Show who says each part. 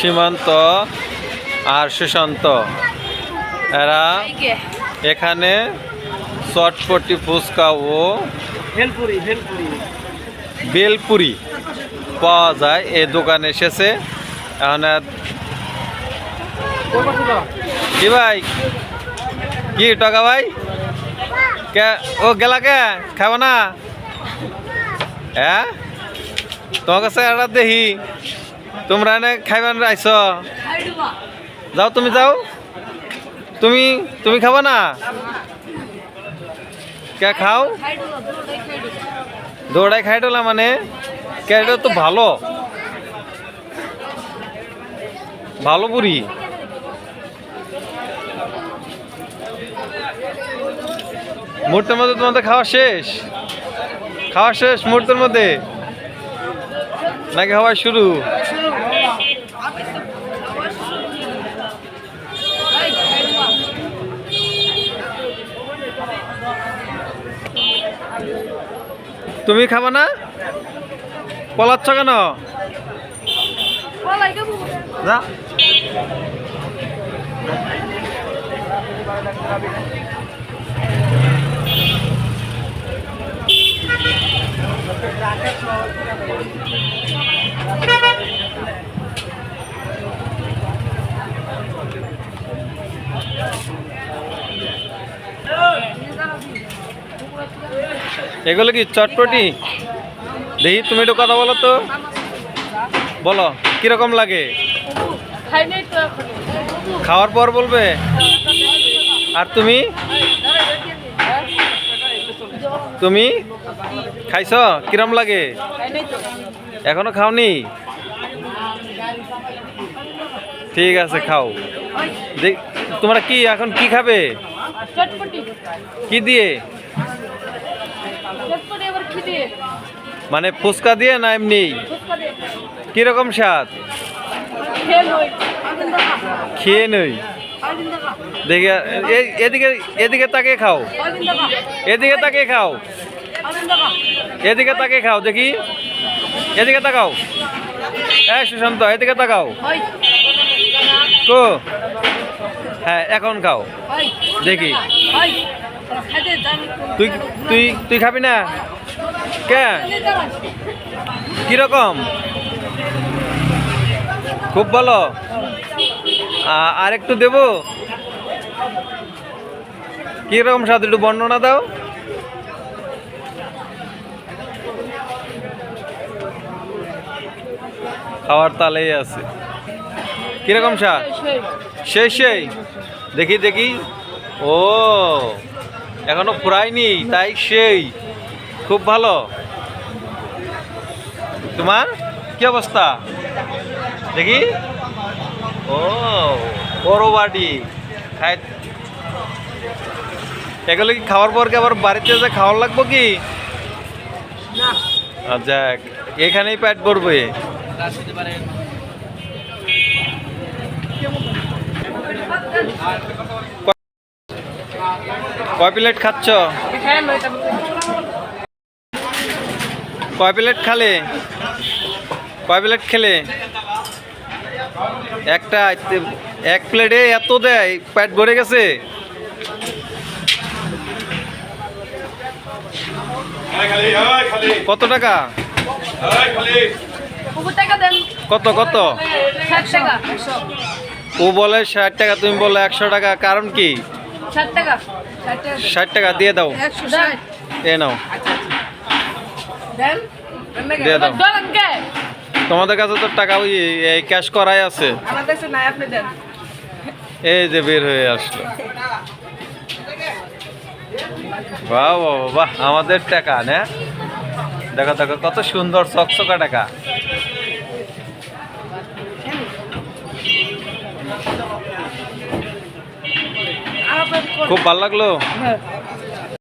Speaker 1: সীমান্ত আর সুশান্ত। এরা এখানে চটপটি ফুচকা ও বেলপুরি পাওয়া যায়। এই দোকানে এসেছে। এখন কি ভাই? কি টাকা ভাই? কে ও গেলা কে? খাব না? হ্যাঁ? তোমার কাছে একটা দেখি। তোমরা এনে খাইবেন আইস যাও তুমি যাও। তুমি তুমি খাবা না? কে খাও? দৌড়াই খাই ডলা মানে? কে, এটা তো ভালো। ভালো পুরি মুহূর্তের মধ্যে তোমাদের খাওয়া শেষ? খাওয়া শেষ মুহূর্তের মধ্যে? নাকি খাওয়া শুরু? তুমি খাবা না? পলাচ্ছ কেন? যা। এগুলো কি চটপটি? দেখি তুমি একটু কথা বলো তো। বলো কীরকম লাগে? খাওয়ার পর বলবে? আর তুমি? তুমি? খাইছ? কিরম লাগে? এখনও খাওনি? ঠিক আছে খাও। দেখ তোমরা কি এখন কি খাবে? কি দিয়ে
Speaker 2: চটপটি আবার কি দিয়ে
Speaker 1: মানে ফুচকা দিয়ে না এমনি? কীরকম স্বাদ?
Speaker 2: খেয়ে নই। দেখা
Speaker 1: এদিকে এদিকে তাকে খাও। এদিকে তাকে খাও। এদিকে তাকে খাও দেখি। এদিকে তাকাও। হ্যাঁ সুশান্ত এদিকে তাকাও। কো? হ্যাঁ এখন খাও। দেখি। তুই তুই তুই খাবি না? কে? কীরকম? খুব ভালো। আর একটু দেবো? কীরকম স্বাদ? একটু বর্ণনা দাও। খাওয়ার তালেই আছে। কীরকম স্বাদ? সেই সেই। দেখি দেখি। ও, এখনও ফুরায়নি তাই সেই। খুব ভালো। তোমার? কি অবস্থা? দেখি। ও বড় বাড়ি। খাই এগুলো কি খাওয়ার পর কি আবার বাড়িতে যে খাওয়ার লাগবো কি? আচ্ছা এখানেই পেট ভরবে। কয় প্লেট খাচ্ছ?
Speaker 2: হ্যাঁ
Speaker 1: কয় প্লেট খালে? কয় প্লেট খেলে? একটা এক প্লেটে এত দেয় প্যাট ভরে গেছে। কত টাকা? কত কত? ও বলে ষাট টাকা তুমি বলে একশো টাকা কারণ কি?
Speaker 2: ষাট টাকা
Speaker 1: দিয়ে দাও। এ নাও। দিয়ে দাও। তোমাদের কাছে তো টাকা ওই এই ক্যাশ করাই আছে। এই যে বের হয়ে আসলো। বাহ বাহ বাহ আমাদের টাকা না? দেখো দেখো কত সুন্দর চকচকা টাকা। খুব ভালো লাগল?
Speaker 2: হ্যাঁ।